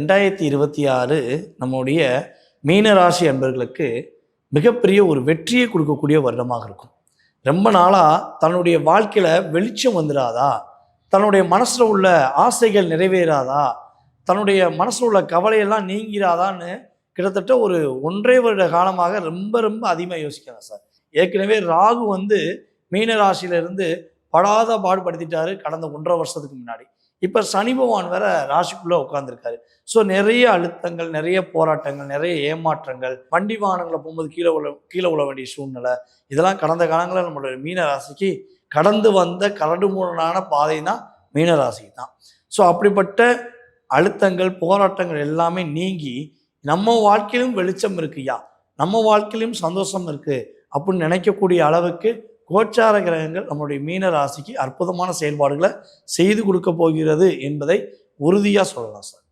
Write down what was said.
ரெண்டாயிரத்தி இருபத்தி ஆறு நம்முடைய மீனராசி அன்பர்களுக்கு மிகப்பெரிய ஒரு வெற்றியை கொடுக்கக்கூடிய வருடமாக இருக்கும். ரொம்ப நாளாக தன்னுடைய வாழ்க்கையில் வெளிச்சம் வந்துடாதா தன்னுடைய மனசில் உள்ள ஆசைகள் நிறைவேறாதா? தன்னுடைய மனசில் உள்ள கவலையெல்லாம் நீங்கிறாதான்னு கிட்டத்தட்ட ஒரு ஒன்றே வருட காலமாக ரொம்ப ரொம்ப அதிகமாக யோசிக்கிறேன் சார். ஏற்கனவே ராகு வந்து மீனராசியிலிருந்து படாத பாடுபடுத்திட்டாரு கடந்த ஒன்றரை வருஷத்துக்கு முன்னாடி. இப்போ சனி பகவான் வேற ராசிக்குள்ளே உட்காந்துருக்காரு ஸோ நிறைய அழுத்தங்கள் நிறைய போராட்டங்கள் நிறைய ஏமாற்றங்கள் வண்டி வாகனங்களை போகும்போது கீழே உள்ள கீழே உள்ள வேண்டிய சூழ்நிலை. இதெல்லாம் கடந்த காலங்களில் நம்மளுடைய மீன ராசிக்கு கடந்து வந்த கரடுமுரடான பாதை தான் மீன தான். ஸோ அப்படிப்பட்ட அழுத்தங்கள் போராட்டங்கள் எல்லாமே நீங்கி நம்ம வாழ்க்கையிலும் வெளிச்சம் இருக்குயா நம்ம வாழ்க்கையிலும் சந்தோஷம் இருக்குது அப்படின்னு நினைக்கக்கூடிய அளவுக்கு கோச்சார கிரகங்கள் நம்முடைய மீன ராசிக்கு அற்புதமான செயல்பாடுகளை செய்து கொடுக்க போகிறது என்பதை உறுதியாக சொல்லலாம் சார்.